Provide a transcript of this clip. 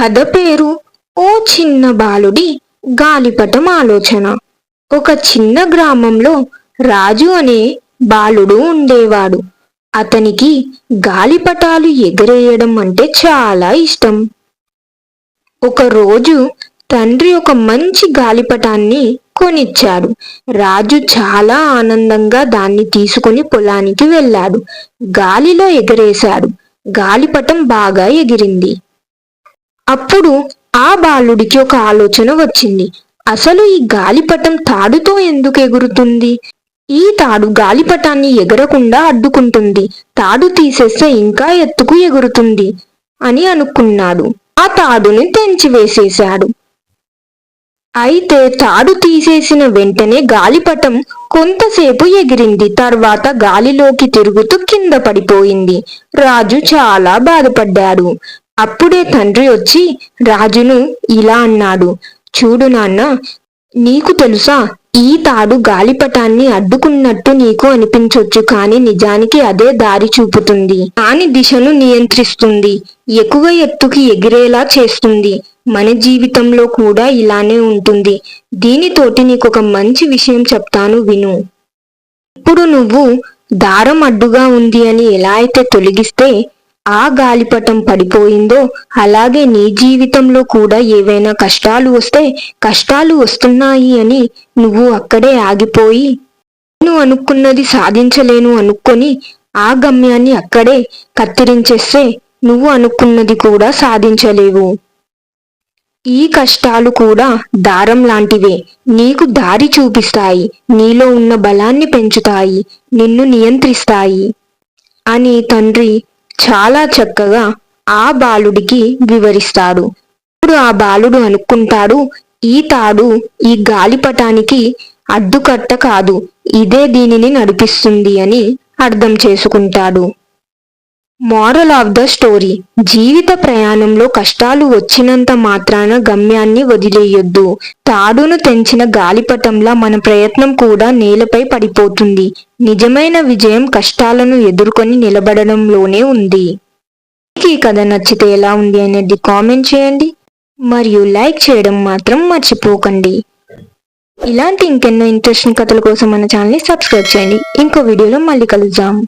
కథ పేరు ఓ చిన్న బాలుడి గాలిపటం ఆలోచన ఒక చిన్న గ్రామంలో రాజు అనే బాలుడు ఉండేవాడు. అతనికి గాలిపటాలు ఎగరేయడం అంటే చాలా ఇష్టం. ఒకరోజు తండ్రి ఒక మంచి గాలిపటాన్ని కొనిచ్చాడు. రాజు చాలా ఆనందంగా దాన్ని తీసుకుని పొలానికి వెళ్ళాడు. గాలిలో ఎగరేశాడు. గాలిపటం బాగా ఎగిరింది. అప్పుడు ఆ బాలుడికి ఒక ఆలోచన వచ్చింది. అసలు ఈ గాలిపటం తాడుతో ఎందుకు ఎగురుతుంది? ఈ తాడు గాలిపటాన్ని ఎగరకుండా అడ్డుకుంటుంది. తాడు తీసేస్తే ఇంకా ఎత్తుకు ఎగురుతుంది అని అనుకున్నాడు. ఆ తాడుని తెంచివేసేశాడు. అయితే తాడు తీసేసిన వెంటనే గాలిపటం కొంతసేపు ఎగిరింది. తర్వాత గాలిలోకి తిరుగుతూ కింద పడిపోయింది. రాజు చాలా బాధపడ్డాడు. అప్పుడే తండ్రి వచ్చి రాజును ఇలా అన్నాడు. చూడు నాన్న నీకు తెలుసా ఈ తాడు గాలిపటాన్ని అడ్డుకున్నట్టు నీకు అనిపించొచ్చు కానీ నిజానికి అదే దారి చూపుతుంది. దాని దిశను నియంత్రిస్తుంది. ఎక్కువ ఎత్తుకి ఎగిరేలా చేస్తుంది. మన జీవితంలో కూడా ఇలానే ఉంటుంది. దీనితోటి నీకు ఒక మంచి విషయం చెప్తాను విను. ఇప్పుడు నువ్వు దారం అడ్డుగా ఉంది అని ఎలా అయితే తొలగిస్తే ఆ గాలిపటం పడిపోయిందో అలాగే నీ జీవితంలో కూడా ఏవైనా కష్టాలు వస్తే కష్టాలు వస్తున్నాయి అని నువ్వు అక్కడే ఆగిపోయి నేను అనుకున్నది సాధించలేను అనుకొని ఆ గమ్యాన్ని అక్కడే కత్తిరించేస్తే నువ్వు అనుకున్నది కూడా సాధించలేవు. ఈ కష్టాలు కూడా దారం లాంటివే. నీకు దారి చూపిస్తాయి. నీలో ఉన్న బలాన్ని పెంచుతాయి. నిన్ను నియంత్రిస్తాయి. అని తండ్రి చాలా చక్కగా ఆ బాలుడికి వివరిస్తాడు. ఇప్పుడు ఆ బాలుడు అనుకుంటాడు ఈ తాడు ఈ గాలిపటానికి అడ్డుకట్ట కాదు ఇదే దీనిని నడిపిస్తుంది అని అర్థం చేసుకుంటాడు. మోరల్ ఆఫ్ ద స్టోరీ జీవిత ప్రయాణంలో కష్టాలు వచ్చినంత మాత్రాన గమ్యాన్ని వదిలేయొద్దు. తాడును తెంచిన గాలిపటంలా మన ప్రయత్నం కూడా నేలపై పడిపోతుంది. నిజమైన విజయం కష్టాలను ఎదుర్కొని నిలబడడంలోనే ఉంది. మీకు ఈ కథ నచ్చితే ఎలా ఉంది అనేది కామెంట్ చేయండి. మరియు లైక్ చేయడం మాత్రం మర్చిపోకండి. ఇలాంటి ఇంకెన్నో ఇంట్రెస్టింగ్ కథల కోసం మన ఛానల్ని సబ్స్క్రైబ్ చేయండి. ఇంకో వీడియోలో మళ్ళీ కలుద్దాం.